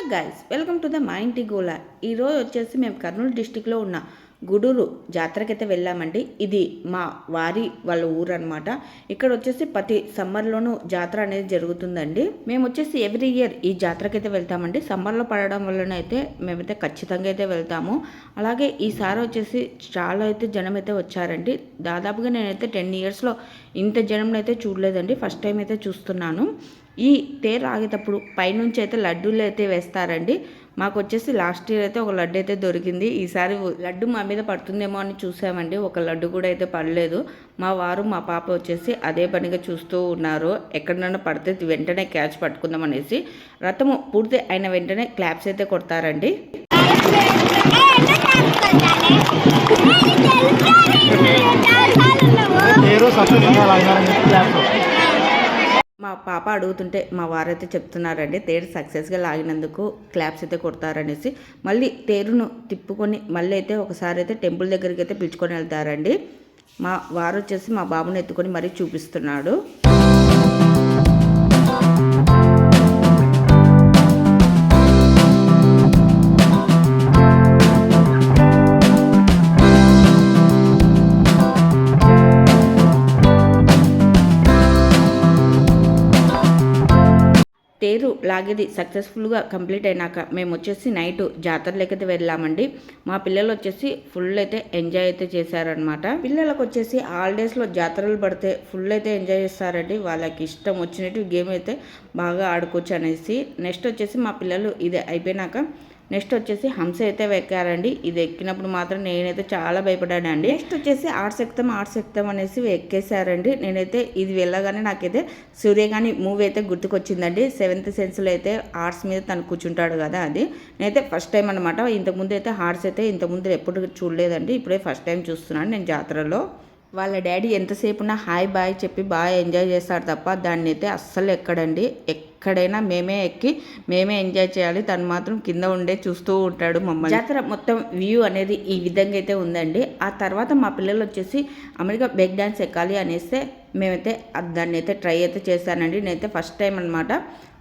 Hello guys welcome to the మా ఇంటి గోలా ఈరోజు వచ్చేసి మేము కర్నూలు డిస్టిక్లో ఉన్న గుడూరు జాతరకైతే వెళ్ళామండి. ఇది మా వారి వాళ్ళ ఊరు అనమాట ఇక్కడ వచ్చేసి ప్రతి సమ్మర్లోనూ జాతర అనేది జరుగుతుందండి. మేము వచ్చేసి ఎవ్రీ ఇయర్ ఈ జాతరకైతే వెళ్తామండి. సమ్మర్లో పడడం వల్లనైతే అయితే మేమైతే ఖచ్చితంగా అయితే వెళ్తాము. అలాగే ఈసారి వచ్చేసి చాలా అయితే జనం అయితే వచ్చారండి. దాదాపుగా నేనైతే టెన్ ఇయర్స్లో ఇంత జనంలో అయితే చూడలేదండి. ఫస్ట్ టైం అయితే చూస్తున్నాను. ఈ తేరు ఆగేటప్పుడు పైనుంచి అయితే లడ్డూలు అయితే వేస్తారండి. మాకు వచ్చేసి లాస్ట్ ఇయర్ అయితే ఒక లడ్డు అయితే దొరికింది. ఈసారి లడ్డు మా మీద పడుతుందేమో అని చూసామండి. ఒక లడ్డు కూడా అయితే పడలేదు. మా వారు మా పాప వచ్చేసి అదే పనిగా చూస్తూ ఉన్నారు. ఎక్కడైనా పడితే వెంటనే క్యాచ్ పట్టుకుందాం అనేసి. రథము పూర్తి అయిన వెంటనే క్లాప్స్ అయితే కొడతారండి. పేరు మా పాప అడుగుతుంటే మా వారైతే చెప్తున్నారండి తేరు సక్సెస్గా లాగినందుకు క్లాప్స్ అయితే కొడతారనేసి. మళ్ళీ తేరును తిప్పుకొని మళ్ళీ అయితే ఒకసారి అయితే టెంపుల్ దగ్గరికి అయితే పిలుచుకొని వెళ్తారండి. మా వారు వచ్చేసి మా బాబుని ఎత్తుకొని మరీ చూపిస్తున్నాడు. తేరు లాగేది సక్సెస్ఫుల్గా కంప్లీట్ అయినాక మేము వచ్చేసి నైట్ జాతరలోకైతే వెళ్ళామండి. మా పిల్లలు వచ్చేసి ఫుల్ అయితే ఎంజాయ్ అయితే చేశారనమాట పిల్లలకు వచ్చేసి హాలిడేస్లో జాతరలు పడితే ఫుల్ అయితే ఎంజాయ్ చేస్తారండి. వాళ్ళకి ఇష్టం వచ్చినట్టు గేమ్ అయితే బాగా ఆడుకోవచ్చు అనేసి. నెక్స్ట్ వచ్చేసి మా పిల్లలు ఇది అయిపోయినాక నెక్స్ట్ వచ్చేసి హంస అయితే ఎక్కారండి ఇది ఎక్కినప్పుడు మాత్రం నేనైతే చాలా భయపడానండి నెక్స్ట్ వచ్చేసి ఆర్ట్స్ ఎక్కుతాం ఆర్ట్స్ అనేసి ఎక్కేసారండి నేనైతే ఇది వెళ్ళగానే నాకైతే సూర్యగాని మూవీ అయితే గుర్తుకొచ్చిందండి. సెవెంత్ సెన్స్లో అయితే ఆర్ట్స్ మీద తను కూర్చుంటాడు కదా అది. నేనైతే ఫస్ట్ టైం అనమాట ఇంతకుముందు అయితే హార్ట్స్ అయితే ఇంతకుముందు ఎప్పుడు చూడలేదండి. ఇప్పుడే ఫస్ట్ టైం చూస్తున్నాను నేను జాతరలో. వాళ్ళ డాడీ ఎంతసేపు నా హాయ్ బాయ్ చెప్పి బాగా ఎంజాయ్ చేస్తాడు తప్ప దాన్ని అయితే అస్సలు ఎక్కడండి. ఎక్కడైనా మేమే ఎక్కి మేమే ఎంజాయ్ చేయాలి. తను మాత్రం కింద ఉండే చూస్తూ ఉంటాడు మమ్మల్ని. జాతర మొత్తం వ్యూ అనేది ఈ విధంగా అయితే ఉందండి. ఆ తర్వాత మా పిల్లలు వచ్చేసి అమెరికా బెగ్ డ్యాన్స్ ఎక్కాలి అనేస్తే మేమైతే దాన్ని అయితే ట్రై అయితే చేశానండి. నేనైతే ఫస్ట్ టైం అనమాట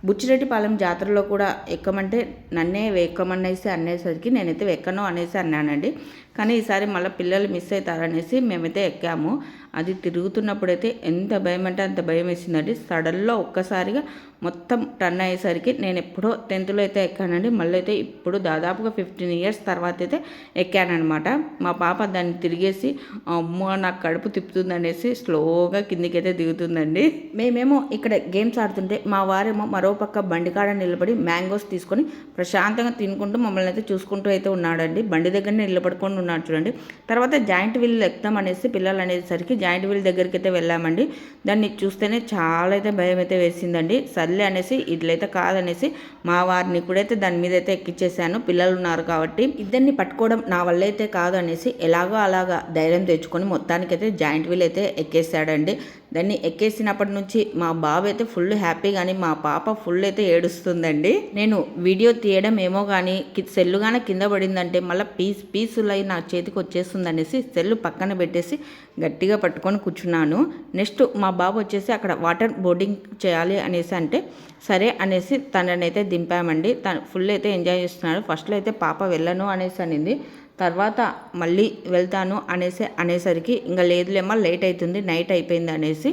బుచ్చిరెడ్డిపాలెం జాతరలో కూడా ఎక్కమంటే నన్నే ఎక్కమనేసి అనేసరికి నేనైతే ఎక్కను అనేసి అన్నానండి. కానీ ఈసారి మళ్ళీ పిల్లలు మిస్ అవుతారనేసి మేమైతే ఎక్కాము. అది తిరుగుతున్నప్పుడైతే ఎంత భయం అంటే అంత భయం వేసిందండి సడన్లో ఒక్కసారిగా మొత్తం టర్న్ అయ్యేసరికి నేను ఎప్పుడో టెన్త్లో అయితే ఎక్కానండి. మళ్ళీ అయితే ఇప్పుడు దాదాపుగా ఫిఫ్టీన్ ఇయర్స్ తర్వాత అయితే ఎక్కానమాట మా పాప దాన్ని తిరిగేసి అమ్మ నాకు కడుపు తిప్పుతుంది అనేసి స్లోగా కిందికైతే దిగుతుందండి. మేమేమో ఇక్కడ గేమ్స్ ఆడుతుంటే మా వారేమో మరో పక్క బండి కాడ నిలబడి మ్యాంగోస్ తీసుకొని ప్రశాంతంగా తినుకుంటూ మమ్మల్ని అయితే చూసుకుంటూ అయితే ఉన్నాడండి. బండి దగ్గరనే నిలబడుకొని ఉన్నాడు చూడండి. తర్వాత జాయింట్ వీల్ ఎక్కుతాం అనేసి పిల్లలు అనేసరికి జాయింట్ వీల్ దగ్గరికి అయితే వెళ్ళామండి. దాన్ని చూస్తేనే చాలా అయితే భయం అయితే వేసిందండి. సర్లే అనేసి ఇట్లయితే కాదనేసి మా వారిని కూడా అయితే దాని మీద అయితే ఎక్కిచ్చేసాను. పిల్లలు ఉన్నారు కాబట్టి ఇద్దరిని పట్టుకోవడం నా వల్ల అయితే కాదు అనేసి ఎలాగో అలాగా ధైర్యం తెచ్చుకొని మొత్తానికైతే జాయింట్ వీల్ అయితే ఎక్కేసాడండి దాన్ని ఎక్కేసినప్పటి నుంచి మా బాబు అయితే ఫుల్ హ్యాపీ కానీ మా పాప ఫుల్ అయితే ఏడుస్తుందండి. నేను వీడియో తీయడం ఏమో కానీ సెల్లు కానీ కింద పడిందంటే మళ్ళీ పీస్ పీసులు అయి నా చేతికి వచ్చేస్తుంది అనేసి సెల్లు పక్కన పెట్టేసి గట్టిగా పట్టుకొని కూర్చున్నాను. నెక్స్ట్ మా బాబు వచ్చేసి అక్కడ వాటర్ బోర్డింగ్ చేయాలి అనేసి అంటే సరే అనేసి తననైతే దింపామండి. తను ఫుల్ అయితే ఎంజాయ్ చేస్తున్నాడు. ఫస్ట్లో అయితే పాప వెళ్ళను అనేసి అనింది. తర్వాత మళ్ళీ వెళ్తాను అనేసి అనేసరికి ఇంకా లేదులేమ్మా లేట్ అవుతుంది నైట్ అయిపోయింది అనేసి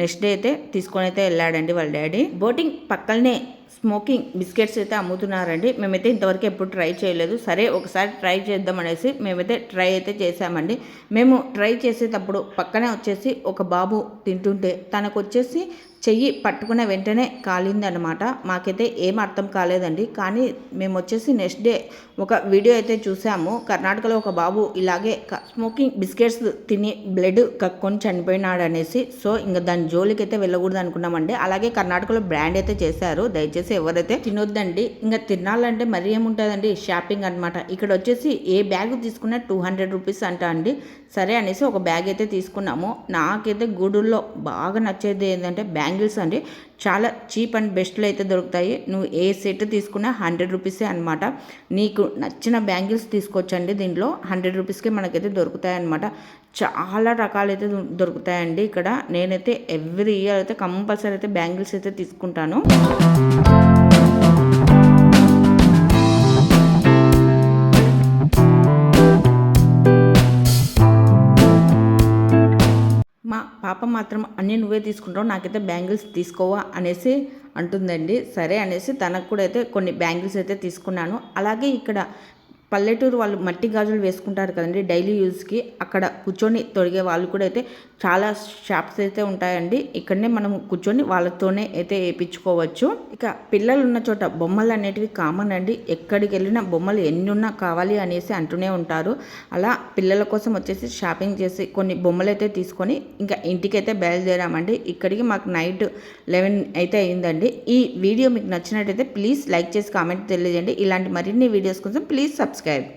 నెక్స్ట్ డే అయితే తీసుకొని అయితే వెళ్ళాడండి వాళ్ళ డాడీ. బోటింగ్ పక్కనే స్మోకింగ్ బిస్కెట్స్ అయితే అమ్ముతున్నారండి. మేమైతే ఇంతవరకు ఎప్పుడు ట్రై చేయలేదు. సరే ఒకసారి ట్రై చేద్దాం అనేసి మేమైతే ట్రై అయితే చేసామండి మేము ట్రై చేసేటప్పుడు పక్కనే వచ్చేసి ఒక బాబు తింటుంటే తనకు వచ్చేసి చెయ్యి పట్టుకున్న వెంటనే కాలిందనమాట. మాకైతే ఏం అర్థం కాలేదండి. కానీ మేము వచ్చేసి నెక్స్ట్ డే ఒక వీడియో అయితే చూసాము. కర్ణాటకలో ఒక బాబు ఇలాగే స్మోకింగ్ బిస్కెట్స్ తిని బ్లడ్ కక్కొని చనిపోయినాడు అనేసి సో ఇంకా దాని జోలికి అయితే వెళ్ళకూడదు అనుకున్నామండి. అలాగే కర్ణాటకలో బ్రాండ్ అయితే చేశారు. దయచేసి ఎవరైతే తినొద్దండి ఇంకా తినాలంటే మరి ఏముంటుందండి? షాపింగ్ అనమాట ఇక్కడ వచ్చేసి ఏ బ్యాగ్ తీసుకున్నా టూ హండ్రెడ్ రూపీస్ అంట అండి. సరే అనేసి ఒక బ్యాగ్ అయితే తీసుకున్నాము. నాకైతే గూడూరులో బాగా నచ్చేది ఏంటంటే బ్యాంగిల్స్ అండి. చాలా చీప్ అండ్ బెస్ట్లో అయితే దొరుకుతాయి. నువ్వు ఏ సెట్ తీసుకున్నా హండ్రెడ్ రూపీసే అనమాట నీకు నచ్చిన బ్యాంగిల్స్ తీసుకోవచ్చండి దీంట్లో. హండ్రెడ్ రూపీస్కే మనకైతే దొరుకుతాయి అనమాట చాలా రకాలైతే దొరుకుతాయండి ఇక్కడ. నేనైతే ఎవ్రీ ఇయర్ అయితే కంపల్సరీ అయితే బ్యాంగిల్స్ అయితే తీసుకుంటాను. మాత్రం అన్నీ నువ్వే తీసుకుంటావు నాకైతే బ్యాంగిల్స్ తీసుకోవా అనేసి అంటుందండి. సరే అనేసి తనకు కూడా అయితే కొన్ని బ్యాంగిల్స్ అయితే తీసుకున్నాను. అలాగే ఇక్కడ పల్లెటూరు వాళ్ళు మట్టి గాజులు వేసుకుంటారు కదండి డైలీ యూస్కి అక్కడ కూర్చొని తొడిగే వాళ్ళు కూడా అయితే చాలా షాప్స్ అయితే ఉంటాయండి. ఇక్కడనే మనం కూర్చొని వాళ్ళతోనే అయితే వేయించుకోవచ్చు ఇక పిల్లలు ఉన్న చోట బొమ్మలు అనేటివి కామన్ అండి. ఎక్కడికి వెళ్ళినా బొమ్మలు ఎన్ని ఉన్నా కావాలి అనేసి అంటూనే ఉంటారు. అలా పిల్లల కోసం వచ్చేసి షాపింగ్ చేసి కొన్ని బొమ్మలు అయితే తీసుకొని ఇంకా ఇంటికైతే బయలుదేరామండి. ఇక్కడికి మాకు నైట్ లెవెన్ అయితే అయిందండి. ఈ వీడియో మీకు నచ్చినట్టయితే ప్లీజ్ లైక్ చేసి కామెంట్ తెలియజేయండి. ఇలాంటి మరిన్ని వీడియోస్ కోసం ప్లీజ్ సబ్స్క్రైబ్ Okay.